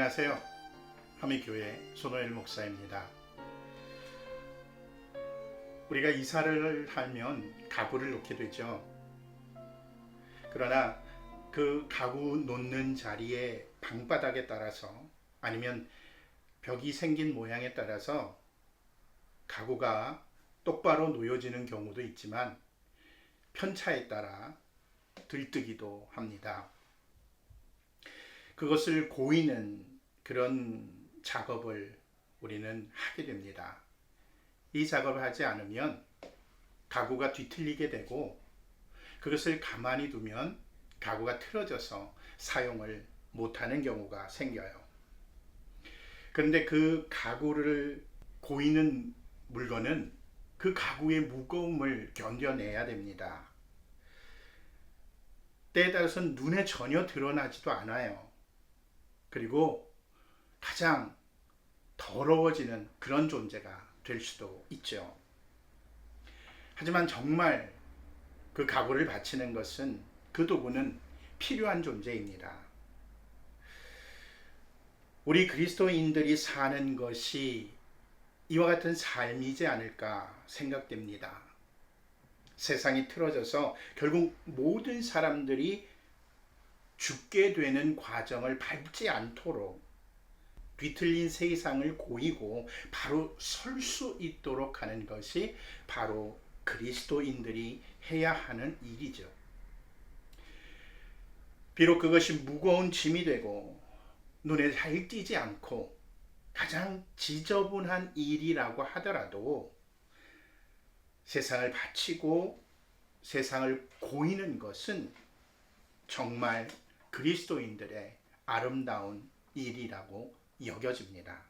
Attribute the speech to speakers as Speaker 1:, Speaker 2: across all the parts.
Speaker 1: 안녕하세요. 하미교회 손호일 목사입니다. 우리가 이사를 하면 가구를 놓게 되죠. 그러나 그 가구 놓는 자리에 방바닥에 따라서 아니면 벽이 생긴 모양에 따라서 가구가 똑바로 놓여지는 경우도 있지만 편차에 따라 들뜨기도 합니다. 그것을 고이는 그런 작업을 우리는 하게 됩니다. 이 작업을 하지 않으면 가구가 뒤틀리게 되고 그것을 가만히 두면 가구가 틀어져서 사용을 못하는 경우가 생겨요. 그런데 그 가구를 고이는 물건은 그 가구의 무거움을 견뎌내야 됩니다. 때에 따라서는 눈에 전혀 드러나지도 않아요. 그리고 가장 더러워지는 그런 존재가 될 수도 있죠. 하지만 정말 그 각오를 바치는 것은 그 도구는 필요한 존재입니다. 우리 그리스도인들이 사는 것이 이와 같은 삶이지 않을까 생각됩니다. 세상이 틀어져서 결국 모든 사람들이 죽게 되는 과정을 밟지 않도록 뒤틀린 세상을 고이고 바로 설 수 있도록 하는 것이 바로 그리스도인들이 해야 하는 일이죠. 비록 그것이 무거운 짐이 되고 눈에 잘 띄지 않고 가장 지저분한 일이라고 하더라도 세상을 바치고 세상을 고이는 것은 정말 그리스도인들의 아름다운 일이라고 여겨집니다.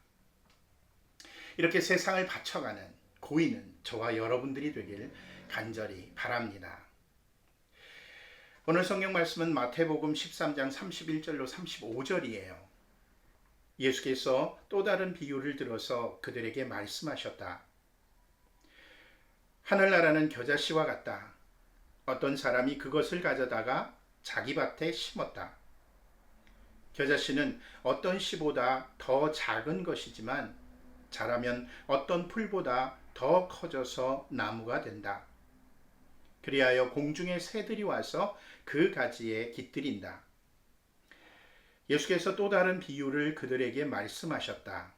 Speaker 1: 이렇게 세상을 바쳐가는 고인은 저와 여러분들이 되길 간절히 바랍니다. 오늘 성경 말씀은 마태복음 13장 31절로 35절이에요. 예수께서 또 다른 비유를 들어서 그들에게 말씀하셨다. 하늘나라는 겨자씨와 같다. 어떤 사람이 그것을 가져다가 자기 밭에 심었다. 겨자씨는 어떤 씨보다 더 작은 것이지만 자라면 어떤 풀보다 더 커져서 나무가 된다. 그리하여 공중의 새들이 와서 그 가지에 깃들인다. 예수께서 또 다른 비유를 그들에게 말씀하셨다.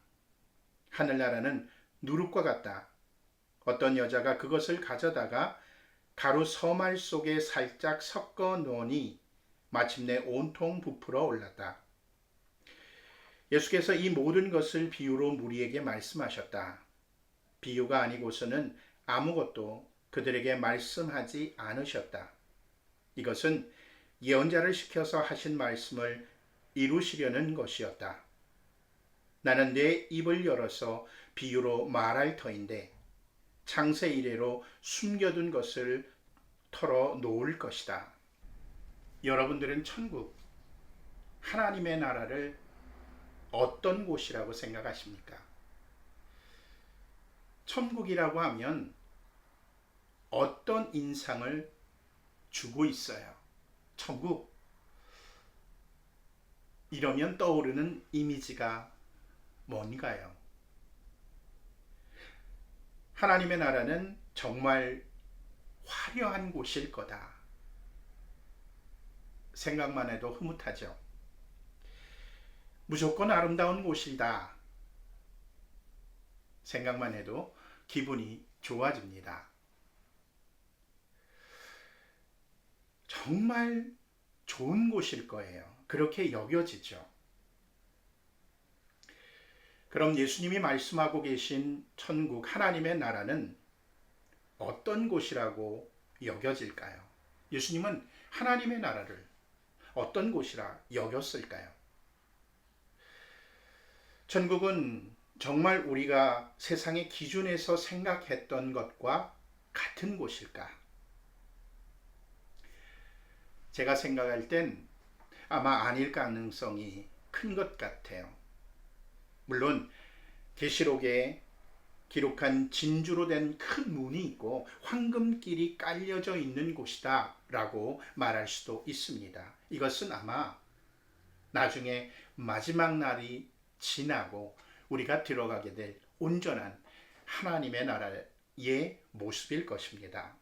Speaker 1: 하늘나라는 누룩과 같다. 어떤 여자가 그것을 가져다가 가루 서말 속에 살짝 섞어 놓으니 마침내 온통 부풀어 올랐다. 예수께서 이 모든 것을 비유로 무리에게 말씀하셨다. 비유가 아니고서는 아무것도 그들에게 말씀하지 않으셨다. 이것은 예언자를 시켜서 하신 말씀을 이루시려는 것이었다. 나는 내 입을 열어서 비유로 말할 터인데 창세 이래로 숨겨둔 것을 털어 놓을 것이다. 여러분들은 천국, 하나님의 나라를 어떤 곳이라고 생각하십니까? 천국이라고 하면 어떤 인상을 주고 있어요? 천국. 이러면 떠오르는 이미지가 뭔가요? 하나님의 나라는 정말 화려한 곳일 거다. 생각만 해도 흐뭇하죠. 무조건 아름다운 곳이다. 생각만 해도 기분이 좋아집니다. 정말 좋은 곳일 거예요. 그렇게 여겨지죠. 그럼 예수님이 말씀하고 계신 천국 하나님의 나라는 어떤 곳이라고 여겨질까요? 예수님은 하나님의 나라를 어떤 곳이라 여겼을까요? 천국은 정말 우리가 세상의 기준에서 생각했던 것과 같은 곳일까? 제가 생각할 땐 아마 아닐 가능성이 큰 것 같아요. 물론 계시록에 기록한 진주로 된 큰 문이 있고 황금길이 깔려져 있는 곳이다 라고 말할 수도 있습니다. 이것은 아마 나중에 마지막 날이 지나고 우리가 들어가게 될 온전한 하나님의 나라의 모습일 것입니다.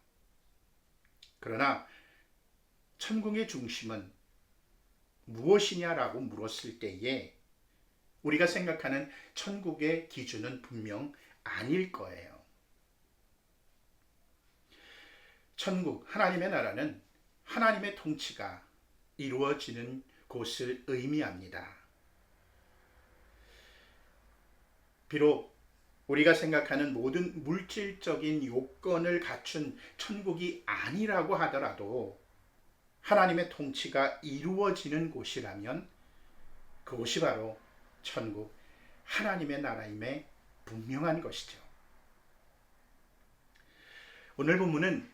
Speaker 1: 그러나 천국의 중심은 무엇이냐라고 물었을 때에 우리가 생각하는 천국의 기준은 분명 아닐 거예요. 천국, 하나님의 나라는 하나님의 통치가 이루어지는 곳을 의미합니다. 비록 우리가 생각하는 모든 물질적인 요건을 갖춘 천국이 아니라고 하더라도 하나님의 통치가 이루어지는 곳이라면 그곳이 바로 천국, 하나님의 나라임에 분명한 것이죠. 오늘 본문은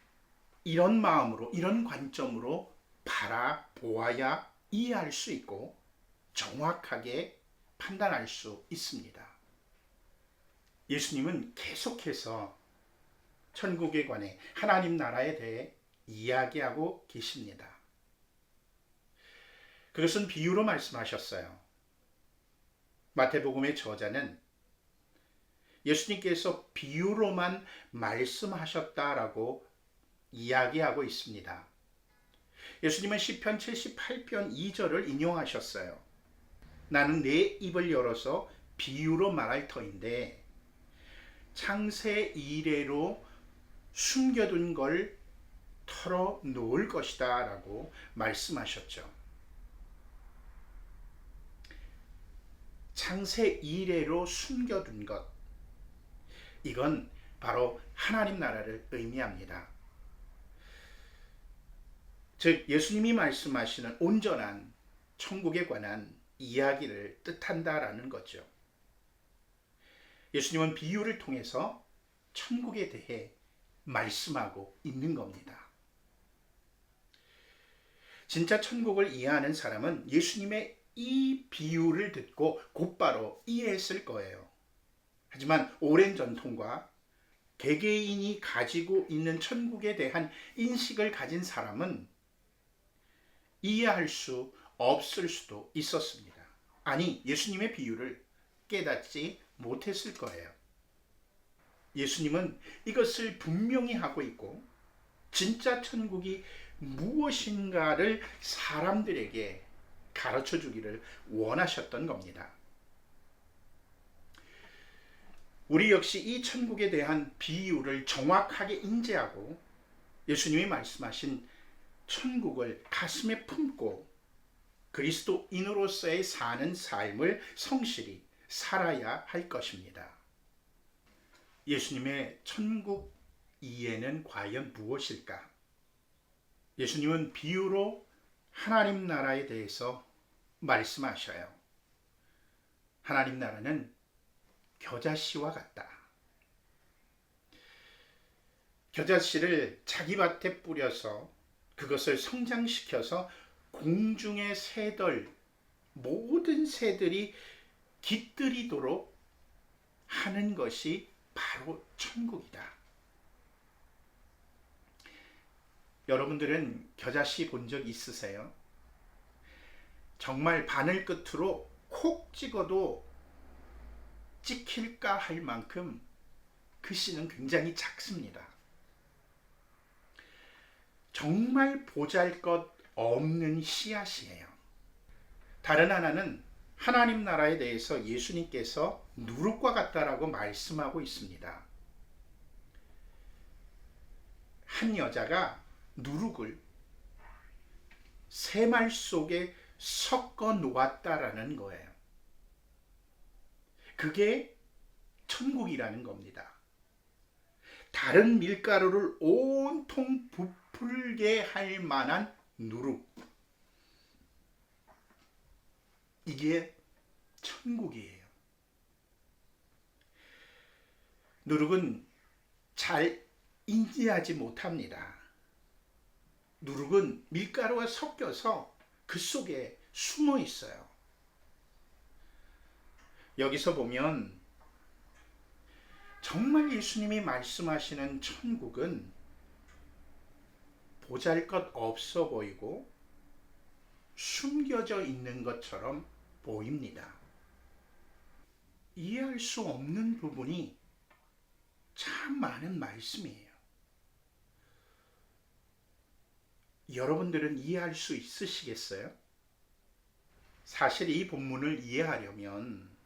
Speaker 1: 이런 마음으로, 이런 관점으로 바라보아야 이해할 수 있고 정확하게 판단할 수 있습니다. 예수님은 계속해서 천국에 관해 하나님 나라에 대해 이야기하고 계십니다. 그것은 비유로 말씀하셨어요. 마태복음의 저자는 예수님께서 비유로만 말씀하셨다라고 이야기하고 있습니다. 예수님은 시편 78편 2절을 인용하셨어요. 나는 내 입을 열어서 비유로 말할 터인데 창세 이래로 숨겨둔 걸 털어 놓을 것이다 라고 말씀하셨죠. 창세 이래로 숨겨둔 것. 이건 바로 하나님 나라를 의미합니다. 즉, 예수님이 말씀하시는 온전한 천국에 관한 이야기를 뜻한다라는 거죠. 예수님은 비유를 통해서 천국에 대해 말씀하고 있는 겁니다. 진짜 천국을 이해하는 사람은 예수님의 이 비유를 듣고 곧바로 이해했을 거예요. 하지만 오랜 전통과 개개인이 가지고 있는 천국에 대한 인식을 가진 사람은 이해할 수 없을 수도 있었습니다. 아니, 예수님의 비유를 깨닫지 못했을 거예요. 예수님은 이것을 분명히 하고 있고, 진짜 천국이 무엇인가를 사람들에게 가르쳐 주기를 원하셨던 겁니다. 우리 역시 이 천국에 대한 비유를 정확하게 인지하고 예수님이 말씀하신 천국을 가슴에 품고 그리스도인으로서의 사는 삶을 성실히 살아야 할 것입니다. 예수님의 천국 이해는 과연 무엇일까? 예수님은 비유로 하나님 나라에 대해서 말씀하셔요. 하나님 나라는 겨자씨와 같다. 겨자씨를 자기 밭에 뿌려서 그것을 성장시켜서 공중의 새들, 모든 새들이 깃들이도록 하는 것이 바로 천국이다. 여러분들은 겨자씨 본 적 있으세요? 정말 바늘 끝으로 콕 찍어도 찍힐까 할 만큼 그 씨는 굉장히 작습니다. 정말 보잘 것 없는 씨앗이에요. 다른 하나는 하나님 나라에 대해서 예수님께서 누룩과 같다라고 말씀하고 있습니다. 한 여자가 누룩을 새말 속에 섞어 놓았다라는 거예요. 그게 천국이라는 겁니다. 다른 밀가루를 온통 부풀게 할 만한 누룩. 이게 천국이에요. 누룩은 잘 인지하지 못합니다. 누룩은 밀가루와 섞여서 그 속에 숨어 있어요. 여기서 보면 정말 예수님이 말씀하시는 천국은 보잘 것 없어 보이고 숨겨져 있는 것처럼 보입니다. 이해할 수 없는 부분이 참 많은 말씀이에요. 여러분들은 이해할 수 있으시겠어요? 사실 이 본문을 이해하려면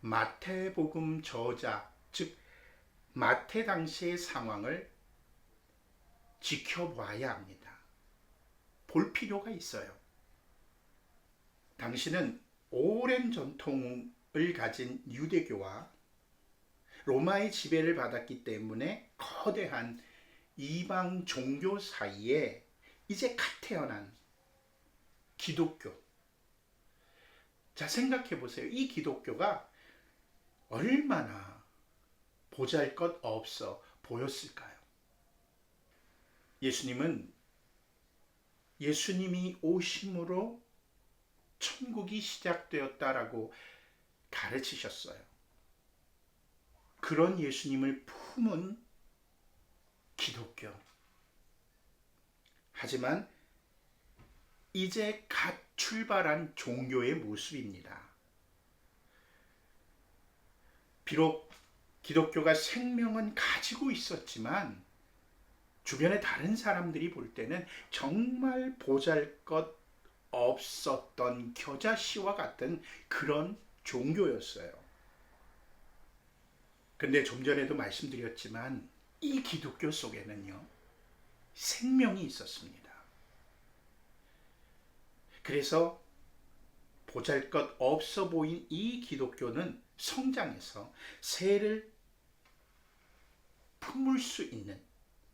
Speaker 1: 마태복음 저자, 즉 마태 당시의 상황을 지켜봐야 합니다. 볼 필요가 있어요. 당시는 오랜 전통을 가진 유대교와 로마의 지배를 받았기 때문에 거대한 이방 종교 사이에 이제 갓 태어난 기독교. 자, 생각해 보세요. 이 기독교가 얼마나 보잘 것 없어 보였을까요? 예수님은 예수님이 오심으로 천국이 시작되었다라고 가르치셨어요. 그런 예수님을 품은 기독교. 하지만 이제 갓 출발한 종교의 모습입니다. 비록 기독교가 생명은 가지고 있었지만 주변의 다른 사람들이 볼 때는 정말 보잘 것 없었던 겨자씨와 같은 그런 종교였어요. 근데 좀 전에도 말씀드렸지만 이 기독교 속에는요, 생명이 있었습니다. 그래서 보잘 것 없어 보인 이 기독교는 성장해서 새를 품을 수 있는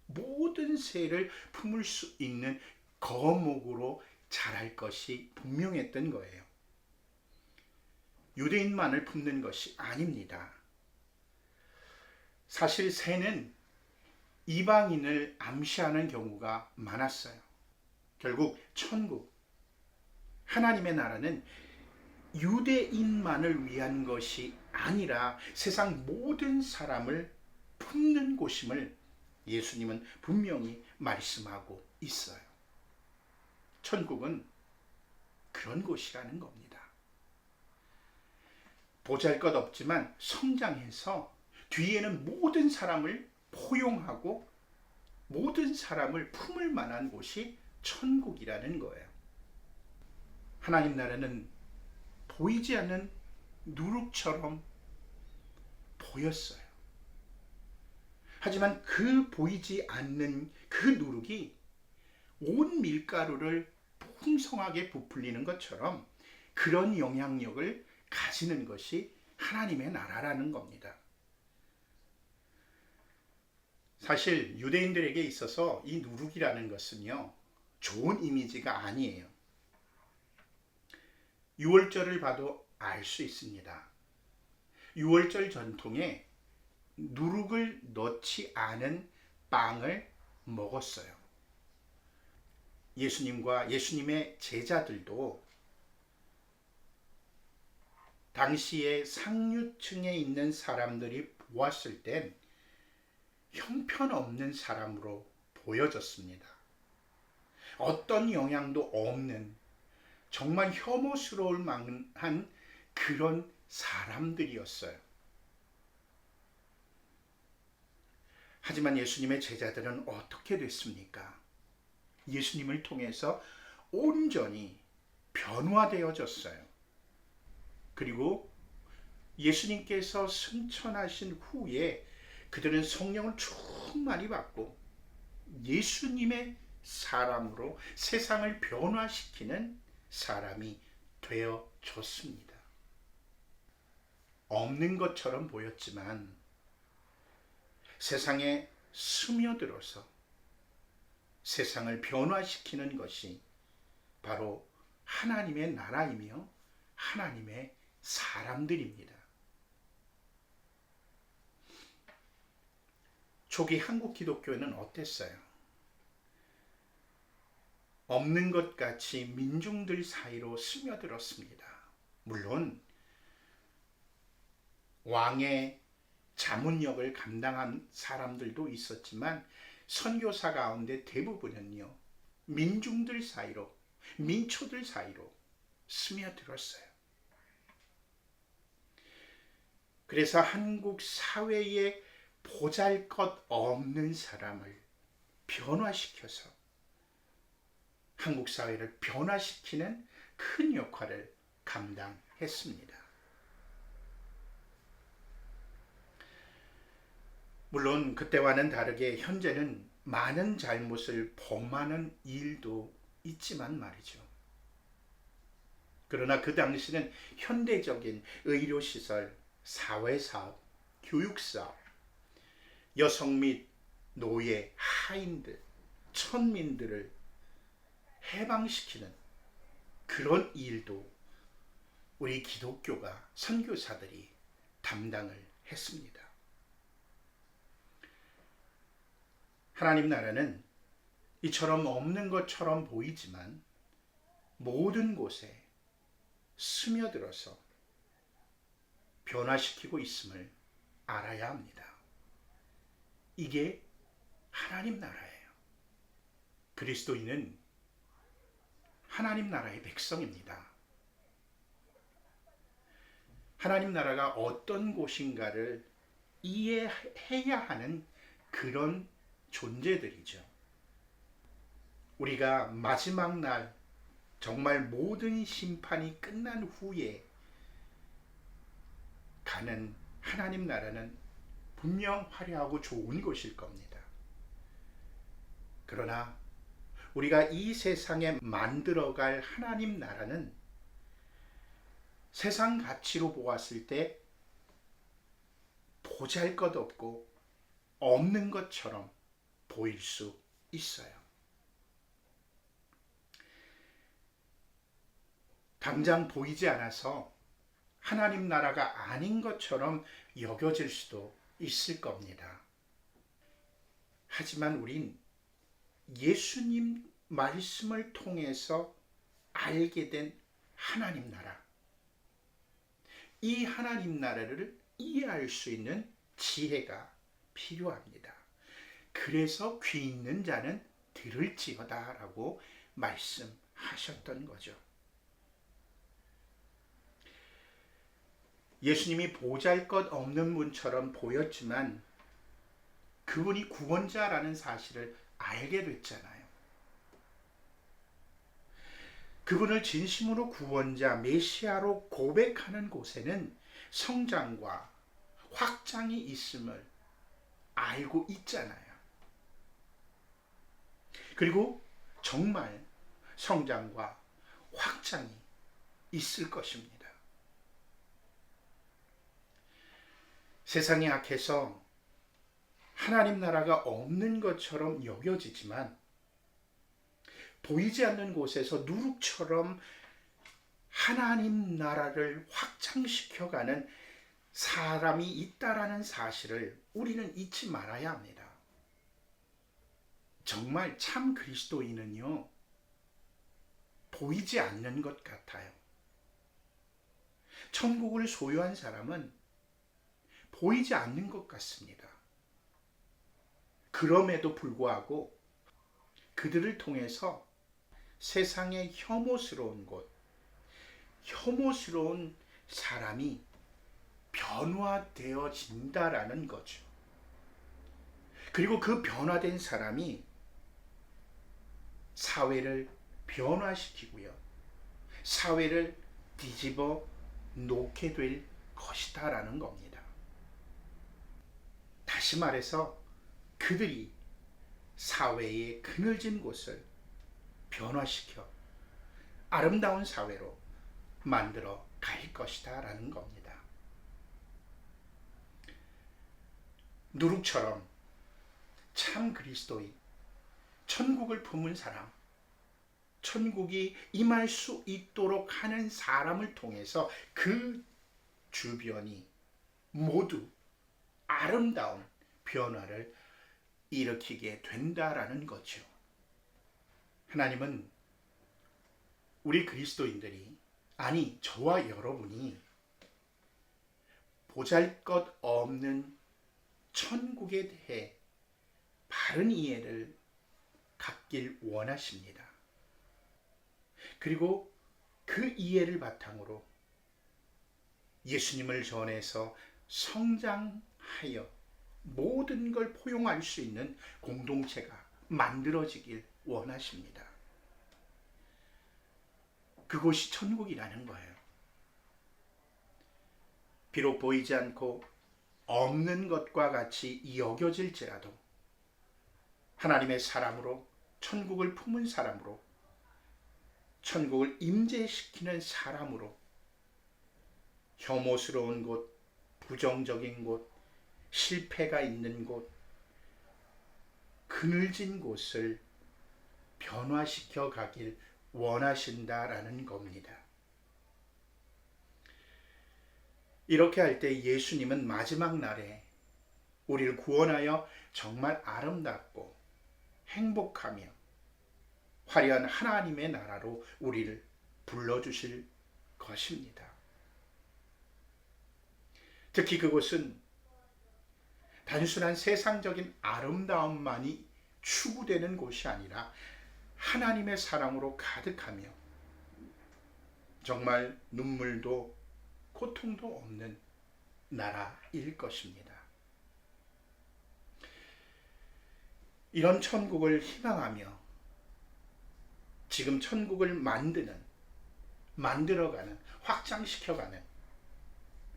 Speaker 1: 모든 새를 품을 수 있는 거목으로 자랄 것이 분명했던 거예요. 유대인만을 품는 것이 아닙니다. 사실 새는 이방인을 암시하는 경우가 많았어요. 결국 천국, 하나님의 나라는 유대인만을 위한 것이 아니라 세상 모든 사람을 품는 곳임을 예수님은 분명히 말씀하고 있어요. 천국은 그런 곳이라는 겁니다. 보잘 것 없지만 성장해서 뒤에는 모든 사람을 포용하고 모든 사람을 품을 만한 곳이 천국이라는 거예요. 하나님 나라는 보이지 않는 누룩처럼 보였어요. 하지만 그 보이지 않는 그 누룩이 온 밀가루를 풍성하게 부풀리는 것처럼 그런 영향력을 가지는 것이 하나님의 나라라는 겁니다. 사실 유대인들에게 있어서 이 누룩이라는 것은요, 좋은 이미지가 아니에요. 6월절을 봐도 알 수 있습니다. 6월절 전통에 누룩을 넣지 않은 빵을 먹었어요. 예수님과 예수님의 제자들도 당시에 상류층에 있는 사람들이 보았을 땐 형편없는 사람으로 보여졌습니다. 어떤 영향도 없는 정말 혐오스러울 만한 그런 사람들이었어요. 하지만 예수님의 제자들은 어떻게 됐습니까? 예수님을 통해서 온전히 변화되어졌어요. 그리고 예수님께서 승천하신 후에 그들은 성령을 충만히 받고 예수님의 사람으로 세상을 변화시키는 사람이 되어졌습니다. 없는 것처럼 보였지만 세상에 스며들어서 세상을 변화시키는 것이 바로 하나님의 나라이며 하나님의 사람들입니다. 초기 한국 기독교는 어땠어요? 없는 것 같이 민중들 사이로 스며들었습니다. 물론 왕의 자문역을 감당한 사람들도 있었지만 선교사 가운데 대부분은요 민중들 사이로 민초들 사이로 스며들었어요. 그래서 한국 사회에 보잘 것 없는 사람을 변화시켜서 한국 사회를 변화시키는 큰 역할을 감당했습니다. 물론 그때와는 다르게 현재는 많은 잘못을 범하는 일도 있지만 말이죠. 그러나 그 당시는 현대적인 의료시설, 사회사업, 교육사업, 여성 및 노예, 하인들, 천민들을 해방시키는 그런 일도 우리 기독교가 선교사들이 담당을 했습니다. 하나님 나라는 이처럼 없는 것처럼 보이지만 모든 곳에 스며들어서 변화시키고 있음을 알아야 합니다. 이게 하나님 나라예요. 그리스도인은 하나님 나라의 백성입니다. 하나님 나라가 어떤 곳인가를 이해해야 하는 그런 존재들이죠. 우리가 마지막 날 정말 모든 심판이 끝난 후에 가는 하나님 나라는 분명 화려하고 좋은 곳일 겁니다. 그러나 우리가 이 세상에 만들어갈 하나님 나라는 세상 가치로 보았을 때 보잘 것 없고 없는 것처럼 보일 수 있어요. 당장 보이지 않아서 하나님 나라가 아닌 것처럼 여겨질 수도 있을 겁니다. 하지만 우린 예수님 말씀을 통해서 알게 된 하나님 나라. 이 하나님 나라를 이해할 수 있는 지혜가 필요합니다. 그래서 귀 있는 자는 들을지어다라고 말씀하셨던 거죠. 예수님이 보잘 것 없는 분처럼 보였지만 그분이 구원자라는 사실을 알게 됐잖아요. 그분을 진심으로 구원자, 메시아로 고백하는 곳에는 성장과 확장이 있음을 알고 있잖아요. 그리고 정말 성장과 확장이 있을 것입니다. 세상이 악해서 하나님 나라가 없는 것처럼 여겨지지만 보이지 않는 곳에서 누룩처럼 하나님 나라를 확장시켜가는 사람이 있다라는 사실을 우리는 잊지 말아야 합니다. 정말 참 그리스도인은요, 보이지 않는 것 같아요. 천국을 소유한 사람은 보이지 않는 것 같습니다. 그럼에도 불구하고 그들을 통해서 세상의 혐오스러운 곳, 혐오스러운 사람이 변화되어진다라는 거죠. 그리고 그 변화된 사람이 사회를 변화시키고요. 사회를 뒤집어 놓게 될 것이다라는 겁니다. 다시 말해서 그들이 사회의 그늘진 곳을 변화시켜 아름다운 사회로 만들어 갈 것이다 라는 겁니다. 누룩처럼 참 그리스도인, 천국을 품은 사람, 천국이 임할 수 있도록 하는 사람을 통해서 그 주변이 모두 아름다운 변화를 일으키게 된다라는 거죠. 하나님은 우리 그리스도인들이 아니 저와 여러분이 보잘 것 없는 천국에 대해 바른 이해를 갖길 원하십니다. 그리고 그 이해를 바탕으로 예수님을 전해서 성장하여 모든 걸 포용할 수 있는 공동체가 만들어지길 원하십니다. 그곳이 천국이라는 거예요. 비록 보이지 않고 없는 것과 같이 여겨질지라도 하나님의 사람으로 천국을 품은 사람으로 천국을 임재시키는 사람으로 혐오스러운 곳, 부정적인 곳, 실패가 있는 곳, 그늘진 곳을 변화시켜 가길 원하신다라는 겁니다. 이렇게 할 때 예수님은 마지막 날에 우리를 구원하여 정말 아름답고 행복하며 화려한 하나님의 나라로 우리를 불러주실 것입니다. 특히 그곳은 단순한 세상적인 아름다움만이 추구되는 곳이 아니라 하나님의 사랑으로 가득하며 정말 눈물도 고통도 없는 나라일 것입니다. 이런 천국을 희망하며 지금 천국을 만드는, 만들어가는, 확장시켜가는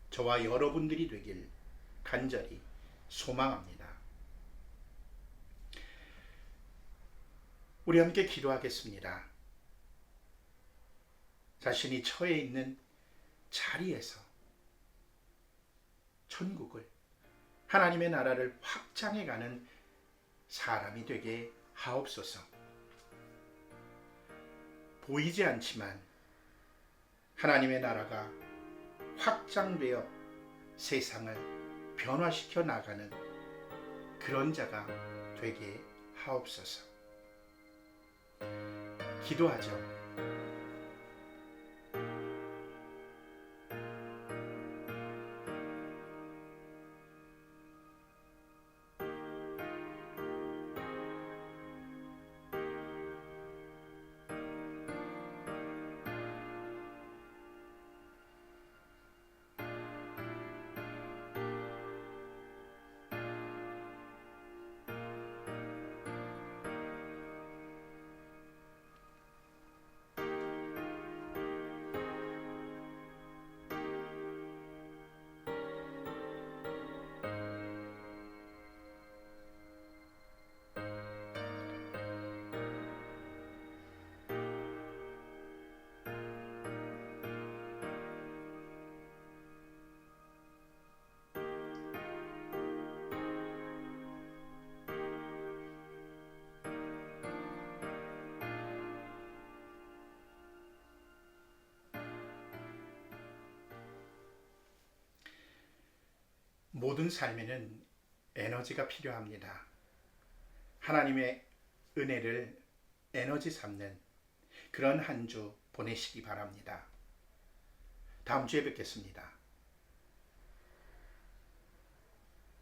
Speaker 1: 저와 여러분들이 되길 간절히 소망합니다. 우리 함께 기도하겠습니다. 자신이 처해 있는 자리에서 천국을 하나님의 나라를 확장해 가는 사람이 되게 하옵소서. 보이지 않지만 하나님의 나라가 확장되어 세상을 변화시켜 나가는 그런 자가 되게 하옵소서. 기도하죠. 모든 삶에는 에너지가 필요합니다. 하나님의 은혜를 에너지 삼는 그런 한 주 보내시기 바랍니다. 다음 주에 뵙겠습니다.